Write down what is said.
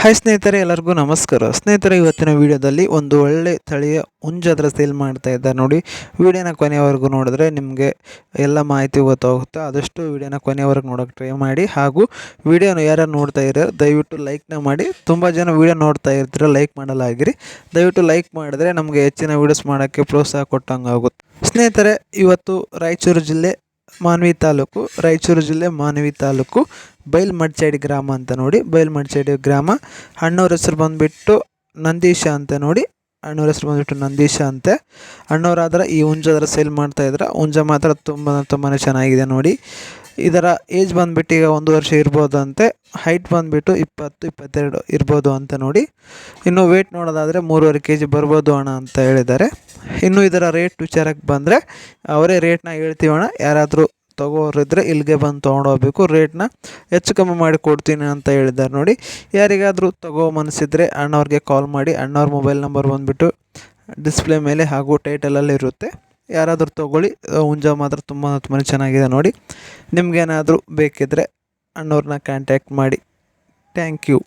Hi ಸ್ನೇಹಿತರೆ, ಎಲ್ಲರಿಗೂ ನಮಸ್ಕಾರ. ಸ್ನೇಹಿತರೆ, ಇವತ್ತಿನ ವಿಡಿಯೋದಲ್ಲಿ ಒಂದು ಒಳ್ಳೆ ತಳಿಯ ಹುಂಜದ್ರ ಸೇಲ್ ಮಾಡ್ತಾ ಇದ್ದಾರೆ ನೋಡಿ. ವಿಡಿಯೋನ ಕೊನೆಯವರೆಗೂ ನೋಡಿದ್ರೆ ನಿಮಗೆ ಎಲ್ಲ ಮಾಹಿತಿ ಗೊತ್ತಾಗುತ್ತೆ. ಆದಷ್ಟು ವಿಡಿಯೋನ ಕೊನೆಯವರೆಗೂ ನೋಡೋಕೆ ಟ್ರೈ ಮಾಡಿ. ಹಾಗೂ ವಿಡಿಯೋನ ಯಾರ್ಯಾರು ನೋಡ್ತಾ ಇರೋ ದಯವಿಟ್ಟು ಲೈಕ್ನ ಮಾಡಿ. ತುಂಬ ಜನ ವಿಡಿಯೋ ನೋಡ್ತಾ ಇರ್ತೀರ ಲೈಕ್ ಮಾಡಲಾಗಿರಿ. ದಯವಿಟ್ಟು ಲೈಕ್ ಮಾಡಿದ್ರೆ ನಮಗೆ ಹೆಚ್ಚಿನ ವೀಡಿಯೋಸ್ ಮಾಡೋಕ್ಕೆ ಪ್ರೋತ್ಸಾಹ ಕೊಟ್ಟಂಗೆ ಆಗುತ್ತೆ ಸ್ನೇಹಿತರೆ, ಇವತ್ತು ರಾಯಚೂರು ಜಿಲ್ಲೆ ಮಾನ್ವಿ ತಾಲೂಕು, ರಾಯಚೂರು ಜಿಲ್ಲೆ ಮಾನ್ವಿ ತಾಲೂಕು, ಬೈಲ್ಮಡ್ಚೇಡಿ ಗ್ರಾಮ ಅಂತ ನೋಡಿ, ಬೈಲ್ಮಡ್ಚೇಡಿ ಗ್ರಾಮ. ಅಣ್ಣವ್ರ ಹೆಸರು ಬಂದುಬಿಟ್ಟು ನಂದೀಶ ಅಂತ ನೋಡಿ, ಅಣ್ಣವ್ರ ಹೆಸರು ಬಂದುಬಿಟ್ಟು ನಂದೀಶ ಅಂತೆ. ಅಣ್ಣವ್ರಾದ್ರೆ ಈ ಹುಂಜದ್ರ ಸೇಲ್ ಮಾಡ್ತಾ ಇದ್ರೆ, ಹುಂಜ ಮಾತ್ರ ತುಂಬ ತುಂಬಾ ಚೆನ್ನಾಗಿದೆ ನೋಡಿ. ಇದರ ಏಜ್ ಬಂದುಬಿಟ್ಟು ಈಗ ಒಂದು ವರ್ಷ ಇರ್ಬೋದು ಅಂತೆ ಹೈಟ್ ಬಂದುಬಿಟ್ಟು ಇಪ್ಪತ್ತು, ಇಪ್ಪತ್ತೆರಡು ಇರ್ಬೋದು ಅಂತ ನೋಡಿ. ಇನ್ನು ವೇಟ್ ನೋಡೋದಾದರೆ ಮೂರುವರೆ ಕೆ ಜಿ ಬರ್ಬೋದು ಅಣ್ಣ ಅಂತ ಹೇಳಿದ್ದಾರೆ. ಇನ್ನು ಇದರ ರೇಟ್ ವಿಚಾರಕ್ಕೆ ಬಂದರೆ, ಅವರೇ ರೇಟ್ನ ಹೇಳ್ತೀವಣ್ಣ ಯಾರಾದರೂ ತಗೋರಿದ್ರೆ ಇಲ್ಲಿಗೆ ಬಂದು ತೊಗೊಂಡೋಗ್ಬೇಕು. ರೇಟ್ನ ಹೆಚ್ಚು ಕಮ್ಮಿ ಮಾಡಿ ಕೊಡ್ತೀನಿ ಅಂತ ಹೇಳಿದ್ದಾರೆ ನೋಡಿ. ಯಾರಿಗಾದರೂ ತಗೋ ಮನಸ್ಸಿದ್ರೆ ಅಣ್ಣವ್ರಿಗೆ ಕಾಲ್ ಮಾಡಿ. ಅಣ್ಣವ್ರ ಮೊಬೈಲ್ ನಂಬರ್ ಬಂದುಬಿಟ್ಟು ಡಿಸ್ಪ್ಲೇ ಮೇಲೆ ಹಾಗೂ ಟೈಟಲಲ್ಲಿ ಇರುತ್ತೆ. ಯಾರಾದರೂ ತೊಗೊಳ್ಳಿ. ಹುಂಜ ಮಾತ್ರ ತುಂಬ ತುಂಬಾ ಚೆನ್ನಾಗಿದೆ ನೋಡಿ. ನಿಮಗೇನಾದರೂ ಬೇಕಿದ್ದರೆ ಅಣ್ಣವ್ರನ್ನ ಕಾಂಟ್ಯಾಕ್ಟ್ ಮಾಡಿ. Thank you